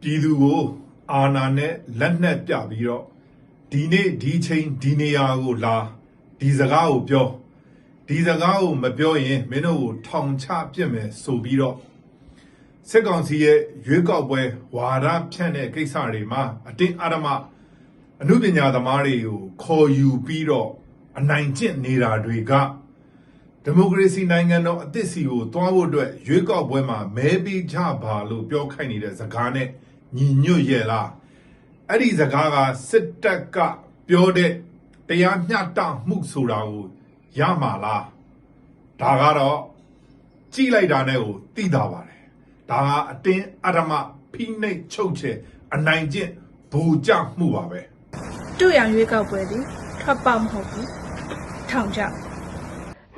ပြည်သူကို အာဏာနဲ့လက်နက်ပြပြီးတော့ဒီနေ့ဒီချိန်ဒီနေရာကိုလာဒီစကားကိုပြောဒီစကားကိုမပြောရင်မင်းတို့ကိုထောင်ချပြစ်မယ်ဆိုပြီးတော့စစ်ကောင်စီရဲ့ရွေးကောက်ပွဲဝါဒဖြန့်တဲ့ကိစ္စတွေမှာအတင်းအဓမ္မအမှုပညာသမားတွေကိုခေါ်ယူပြီးတော့အနိုင်ကျင့်နေတာတွေကဒီမိုကရေစီနိုင်ငံတော်အသစ်စီကိုတွားဖို့အတွက်ရွေးကောက်ပွဲမှာမဲပေးကြပါလို့ပြောခိုင်းနေတဲ့စကားနဲ့ ညီညွတ်ရဲ့လားအဲ့ဒီစကားကစစ်တပ်ကပြောတဲ့တရားမျှတမှုဆိုတာကိုရမှာလားဒါကတော့ကြည်လိုက်တာနဲ့ကိုသိတာပါတယ်ဒါကအတင်းအဓမ္မဖိနှိပ်ချုပ်ချယ်အနိုင်ကျင့်ဘူကြမှုပါပဲတို့ရန်ရွေးကောက်ပွဲသည်ထွက်ပေါက်မဟုတ်ဘူးထောင်ချ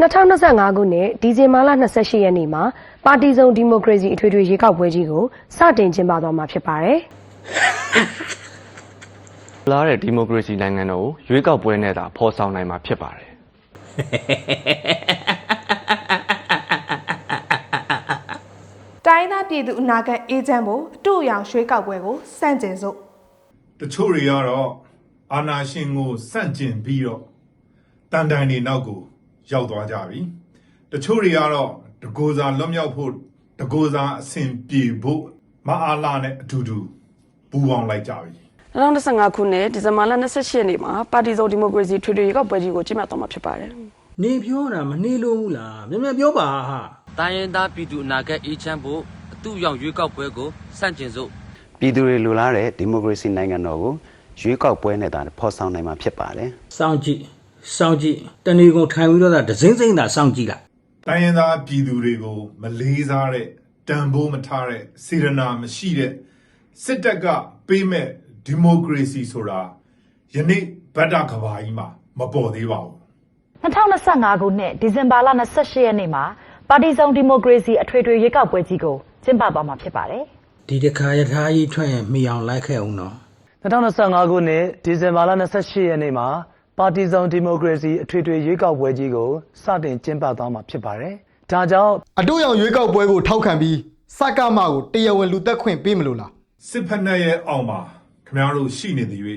2025ခုနှစ်ဒီဇင်ဘာလ28ရက်နေ့မှာပါတီစုံဒီမိုကရေစီအထွေထွေရွေးကောက်ပွဲကြီးကိုစတင်ကျင်းပသွားမှာဖြစ်ပါတယ်လာတဲ့ဒီမိုကရေစီနိုင်ငံတော်ကိုရွေးကောက်ပွဲနဲ့သာဖော်ဆောင်နိုင်မှာဖြစ်ပါတယ်တိုင်းသားပြည်သူအနာဂတ်အေဂျင့်ဖို့အတူရောင်ရွှေကောက်ပွဲကိုစန့်ကျင်စို့တချို့တွေကတော့အာနာရှင်ကိုစန့်ကျင်ပြီးတော့တန်တန်နေနောက်ကို ရောက်သွားကြပြီတချို့တွေကတော့တကိုးစားလွတ်မြောက်ဖို့တကိုးစားအစဉ်ပြေဖို့မအားလာနဲ့အတူတူပူပေါင်းလိုက်ကြပြီ2015ခုနှစ်ဒီဇင်ဘာလ28ရက်နေ့မှာပါတီစုံဒီမိုကရေစီထွေထွေရွေးကောက်ပွဲကြီးကိုကျင်းပသွားမှာဖြစ်ပါတယ်နေပြောတာမနေလို့ဘူးလားမြန်မြန်ပြောပါဟာတိုင်းရင်းသားပြည်သူအနာဂတ်အေးချမ်းဖို့အတူရောက်ရွေးကောက်ပွဲကိုစန့်ကျင်စို့ပြည်သူတွေလိုလားတဲ့ဒီမိုကရေစီနိုင်ငံတော်ကိုရွေးကောက်ပွဲနဲ့သာဖော်ဆောင်နိုင်မှာဖြစ်ပါတယ်စောင့်ကြည့် စောင့်ကြည့်တဏီကုံထိုင်ပြီးတော့သာဒစိမ့်စိမ့်သာစောင့်ကြည့်လိုက်တိုင်းရင်းသားပြည်သူတွေကိုမလေးစားတဲ့တန်ဖိုးမထားတဲ့စေရနာမရှိတဲ့စစ်တပ်ကပေးမဲ့ဒီမိုကရေစီဆိုတာယနေ့ဗဒ္ဒကဘာကြီးမှာမပေါ်သေးပါဘူး2025ခုနှစ်ဒီဇင်ဘာလ28ရက်နေ့မှာပါတီစုံဒီမိုကရေစီအထွေထွေရွေးကောက်ပွဲကြီးကိုကျင်းပသွားမှာဖြစ်ပါတယ်ဒီတစ်ခါယထာကြီးထွက်ရင်မိအောင်လိုက်ခဲ့အောင်နော်2025ခုနှစ်ဒီဇင်ဘာလ28ရက်နေ့မှာ ပါတီစုံဒီမိုကရေစီအထွေထွေရွေးကောက်ပွဲကြီးကိုစတင်ကျင်းပသွားမှာဖြစ်ပါတယ်။ဒါကြောင့်အတို့ရောင်ရွေးကောက်ပွဲကိုထောက်ခံပြီးစကမကိုတရားဝင်လူသက်ခွင့်ပေးမလို့လားစစ်ဖက်နှက်ရဲ့အောင်မှာခင်ဗျားတို့ရှိနေသည်၍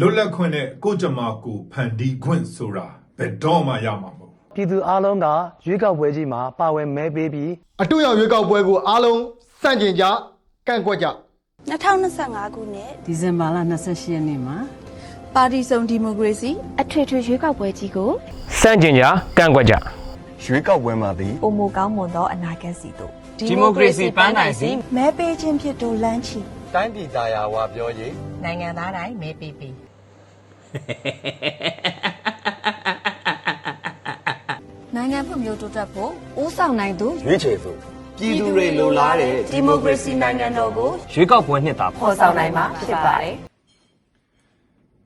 လွတ်လပ်ခွင့်နဲ့ကိုယ်ကြမ္မာကိုဖန်တီးခွင့်ဆိုတာဘယ်တော့မှရမှာမဟုတ်ဘူးပြည်သူအလုံးကရွေးကောက်ပွဲကြီးမှာပါဝင်မဲပေးပြီးအတို့ရောင်ရွေးကောက်ပွဲကိုအားလုံးစန့်ကျင်ကြကန့်ကွက်ကြ2025ခုနှစ်ဒီဇင်ဘာလ28ရက်နေ့မှာ ပါတီစုံဒီမိုကရေစီအထွေထွေရွေးကောက်ပွဲကြီးကိုစန့်ကျင်ကြကန့်ကွက်ကြရွေးကောက်ပွဲမှာသည်ပုံမကောင်းမွန်သောအနာဂတ်စီတို့ဒီမိုကရေစီပန်းနိုင်စီမဲပေးခြင်းဖြစ်တို့လမ်းချီတိုင်းပြည်သားယာဝါပြောရေးနိုင်ငံသားတိုင်းမဲပေးပြီးနိုင်ငံဖွံ့ဖြိုးတိုးတက်ဖို့ဦးဆောင်နိုင်သူရွေးချယ်စို့ပြည်သူတွေလိုလားတဲ့ဒီမိုကရေစီနိုင်ငံတော်ကိုရွေးကောက်ပွဲနှစ်သာဖော်ဆောင်နိုင်မှာဖြစ်ပါတယ်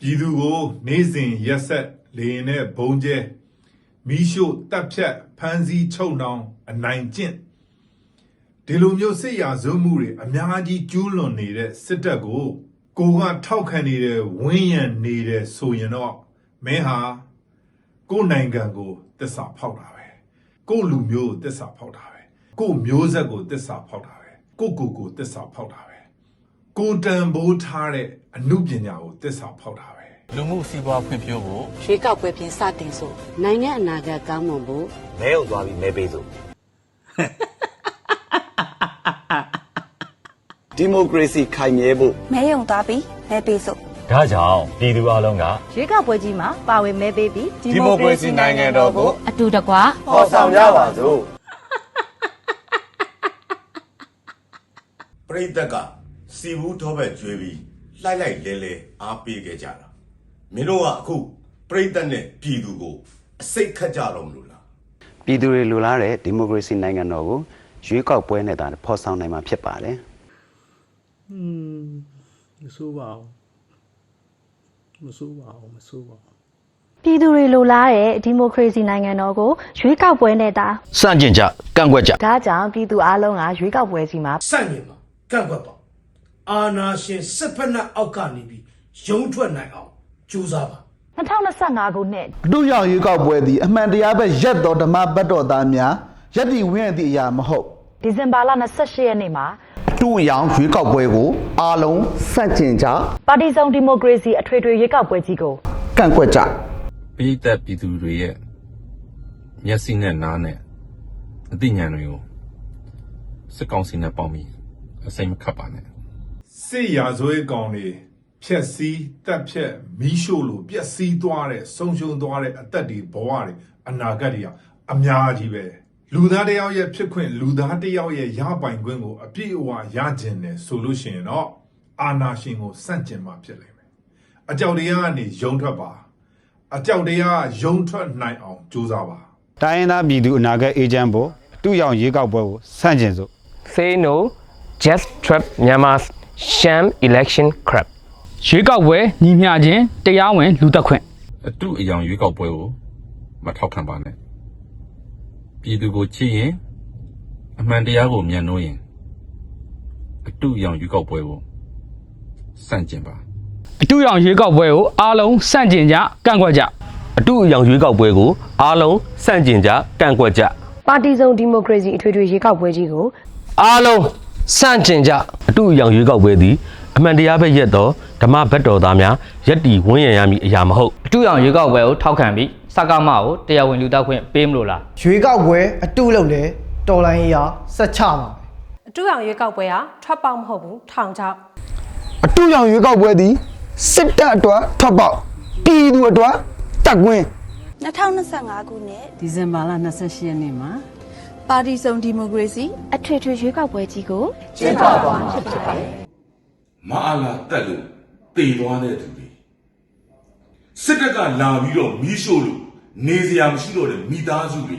ပြည်သူကိုနေ့စဉ်ရက်ဆက်လေရင်နဲ့ဘုံကျဲမီးရှို့တပ်ဖြတ်ဖမ်းဆီးချုပ်နှောင်အနိုင်ကျင့်ဒီလိုမျိုးစစ်ရာဇဝမှုတွေအများကြီးကျူးလွန်နေတဲ့စစ်တပ်ကိုကိုကထောက်ခံနေတဲ့ဝင်းရံနေတဲ့ဆိုရင်တော့မင်းဟာကိုယ်နိုင်ငံကိုတစ္ဆာဖောက်တာပဲကိုယ်လူမျိုးကိုတစ္ဆာဖောက်တာပဲကိုယ်မျိုးဆက်ကိုတစ္ဆာဖောက်တာပဲကိုယ့်ကိုယ်ကိုတစ္ဆာဖောက်တာပဲ ကိုယ်တန်ဖိုးထားတဲ့အမှုပညာကိုတစ္ဆာဖောက်တာပဲလူမှုစီးပွားဖွံ့ဖြိုးဖို့ရွေးကောက်ပွဲပြင်စတင်စို့နိုင်ငံအနာဂတ်ကောင်းမွန်ဖို့မဲုံသွားပြီးမဲပေးစို့ဒီမိုကရေစီခိုင်မြဲဖို့မဲယုံသွားပြီးမဲပေးစို့ဒါကြောင့်ပြည်သူအလုံးကရွေးကောက်ပွဲကြီးမှာပါဝင်မဲပေးပြီးဒီမိုကရေစီနိုင်ငံတော်ကိုအတူတကွဖော်ဆောင်ကြပါစို့ပရိသတ်က စီဘူးထောဘက်ကျွေးပြီးလှိုက်လိုက်လဲလဲအားပေးခဲ့ကြတာမင်းတို့ကအခုပရိသတ်နဲ့ပြည်သူကိုအစိတ်ခတ်ကြတော့မလို့လားပြည်သူတွေလိုလားတဲ့ဒီမိုကရေစီနိုင်ငံတော်ကိုရွေးကောက်ပွဲနဲ့သာဖော်ဆောင်နိုင်မှာဖြစ်ပါတယ်อืมမဆိုးပါဘူးမဆိုးပါဘူးမဆိုးပါဘူးပြည်သူတွေလိုလားတဲ့ဒီမိုကရေစီနိုင်ငံတော်ကိုရွေးကောက်ပွဲနဲ့တာစန့်ကျင်ကြကန့်ကွက်ကြဒါကြောင့်ပြည်သူအလုံးကရွေးကောက်ပွဲကြီးမှာစန့်ကျင်ပါကန့်ကွက်ပါ အာနာရှင်စစ်ဖက်နှက်အောက်ကနေပြီးရုံးထွက်နိုင်အောင်ကြိုးစားပါ2025ခုနှစ်အတို့ရောင်ရွေးကောက်ပွဲသည်အမှန်တရားပဲရက်တော်ဓမ္မဘတ်တော်သားများယက်တီဝင်းရသည့်အရာမဟုတ်ဒီဇင်ဘာလ28ရက်နေ့မှာဒတူအယောင်ရွေးကောက်ပွဲကိုအားလုံးစန့်ကျင်ကြပါတီစုံဒီမိုကရေစီအထွေထွေရွေးကောက်ပွဲကြီးကိုကန့်ကွက်ကြပြည်သက်ပြည်သူတွေရဲ့မျက်စိနဲ့နားနဲ့အသိဉာဏ်တွေကိုစစ်ကောင်စီနဲ့ပေါင်းပြီးအစိမ်းမခတ်ပါနဲ့ စစ်ရာဇဝဲကောင်တွေဖြက်စီးတက်ဖြက်မီးရှို့လို့ပျက်စီးသွားတဲ့ဆုံးရှုံးသွားတဲ့အသက်တွေဘဝတွေအနာဂတ်တွေကအများကြီးပဲလူသားတစ်ယောက်ရဲ့ဖြစ်ခွင့်လူသားတစ်ယောက်ရဲ့ရပိုင်ခွင့်ကိုအပြည့်အဝရကျင်တယ်ဆိုလို့ရှိရင်တော့အာနာရှင်ကိုစန့်ကျင်မှဖြစ်လိမ့်မယ်အကြောက်တရားကနေယုံထွက်ပါအကြောက်တရားကယုံထွက်နိုင်အောင်ကြိုးစားပါတိုင်းရင်းသားပြည်သူအနာဂတ်အေဂျင့်ဖို့အတူရောင်ရွေးကောက်ပွဲကိုစန့်ကျင်စို့ Say no just trap Myanmar's sham election crap ရွေးကောက်ပွဲညီမျှခြင်းတရားဝင်လူသက်ခွင့်အတုအယောင်ရွေးကောက်ပွဲကိုမထောက်ခံပါနဲ့ပြည်သူကိုချစ်ရင်အမှန်တရားကိုမြတ်နိုးရင်အတုအယောင်ရွေးကောက်ပွဲကိုစန့်ကျင်ပါအတူရောင်ရွေးကောက်ပွဲကိုအားလုံးစန့်ကျင်ကြကန့်ကွက်ကြအတူအယောင်ရွေးကောက်ပွဲကိုအားလုံးစန့်ကျင်ကြကန့်ကွက်ကြပါတီစုံဒီမိုကရေစီအထွေထွေရွေးကောက်ပွဲကြီးကိုအားလုံးစန့်ကျင်ကြအ တူအယောင်ရွေးကောက်ပွဲသည်အမှန်တရားပဲရက်တော်ဓမ္မဘက်တော်သားများယက်တီဝန်းရံရမည်အရာမဟုတ်အတူရောင်ရွေးကောက်ပွဲကိုထောက်ခံပြီးစကားမကိုတရားဝင်လူသက်ခွင့်ပေးမလို့လားရွေးကောက်ပွဲအတုလုပ်တယ်တော်လိုင်းရာဆက်ချပါမယ်အတူအောင်ရွေးကောက်ပွဲဟာထွက်ပေါက်မဟုတ်ဘူးထောင်ချောက်အတူရောင်ရွေးကောက်ပွဲသည်စစ်တပ်အတွက်ထွက်ပေါက်ပြည်သူအတွက်တက်ကွင်း2025ခုနှစ်ဒီဇင်ဘာလ28ရက်နေ့မှာ ပါတီစုံဒီမိုကရေစီအထွေထွေရွေးကောက်ပွဲကြီးကိုကျင်းပသွားမှာဖြစ်ပါတယ်မအားလာတက်လို့တည်သွားတဲ့သူတွေစစ်တပ်ကလာပြီးတော့မီးရှို့လို့နေစရာမရှိတော့တဲ့မိသားစုတွေ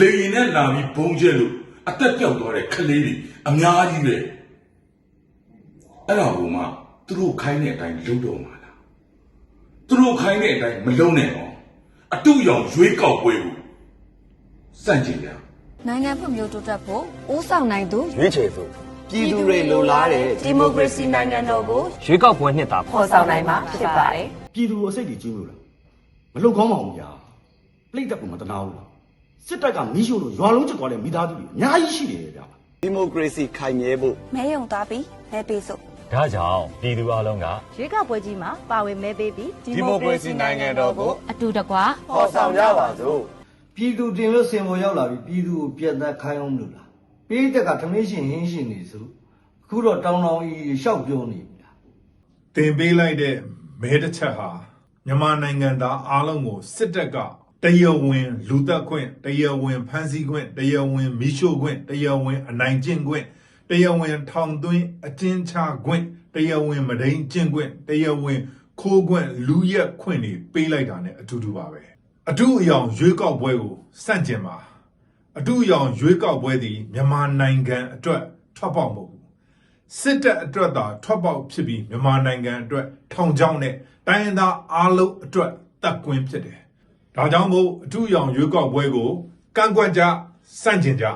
လေရင်နဲ့လာပြီးဘုံကျဲလို့အသက်ပြောက်သွားတဲ့ကလေးတွေအများကြီးပဲအဲ့ဒါကိုမှသူတို့ခိုင်းတဲ့အတိုင်းလုပ်တော့မှာလားသူတို့ခိုင်းတဲ့အတိုင်းမလုပ်နဲ့တော့အတူရောင်ရွေးကောက်ပွဲကို စန့်ကျင်ကြနိုင်ငံဖွံ့ဖြိုးတိုးတက်ဖို့ဦးဆောင်နိုင်သူရွေးချယ်စို့ပြည်သူတွေလိုလားတဲ့ဒီမိုကရေစီနိုင်ငံတော်ကိုရွေးကောက်ပွဲနှစ်သာဖော်ဆောင်နိုင်မှာဖြစ်ပါတယ်ပြည်သူကိုအစိတ်ကြီးကျင်းလို့လားမလုပ်ကောင်းပါဘူးဗျာပြိတ္တကမတနာဘူးလားစစ်တပ်ကမီးရှို့လို့ရွာလုံးကျွတ်သွားတဲ့မိသားစုတွေအများကြီးရှိတယ်ဗျာဒီမိုကရေစီခိုင်မြဲဖို့မဲယုံသားပြီးမဲပေးစို့ဒါကြောင့်ပြည်သူအလုံးကရွေးကောက်ပွဲကြီးမှာပါဝင်မဲပေးပြီးဒီမိုကရေစီနိုင်ငံတော်ကိုအတူတကွာဖော်ဆောင်ကြပါစို့ ပြည်သူတင်လို့စင်ပေါ်ရောက်လာပြီးပြည်သူကိုပြတ်သက်ခိုင်းအောင်လို့လားပြိတ္တကသမင်းရှင်ဟင်းရှင်နေဆိုအခုတော့တောင်းတောင်းအီရှောက်ပြောနေပြီလားတင်ပေးလိုက်တဲ့မဲတစ်ချက်ဟာမြန်မာနိုင်ငံသားအားလုံးကိုစစ်တပ်ကတရားဝင်လူသက်ခွင့်တရားဝင်ဖမ်းဆီးခွင့်တရားဝင်မီးရှို့ခွင့်တရားဝင်အနိုင်ကျင့်ခွင့်တရားဝင်ထောင်သွင်းအကျဉ်းချခွင့်တရားဝင်မဒိန်ကျင့်ခွင့်တရားဝင်ခိုးခွင့်လူရက်ခွင့်တွေပေးလိုက်တာ ਨੇ အတူတူပါပဲ အထူးအယောင်ရွေးကောက်ပွဲကိုစန့်ကျင်ပါအထူးအယောင်ရွေးကောက်ပွဲသည်မြန်မာနိုင်ငံအတွက်ထွက်ပေါက်မဟုတ်ဘူးစစ်တပ်အတွက်သာထွက်ပေါက်ဖြစ်ပြီးမြန်မာနိုင်ငံအတွက်ထောင်ချောင်းနဲ့တိုင်းရင်းသားအားလုံးအတွက်တက်ကွင်းဖြစ်တယ်။ဒါကြောင့်မို့အထူးအယောင်ရွေးကောက်ပွဲကိုကန့်ကွက်ကြစန့်ကျင်ကြ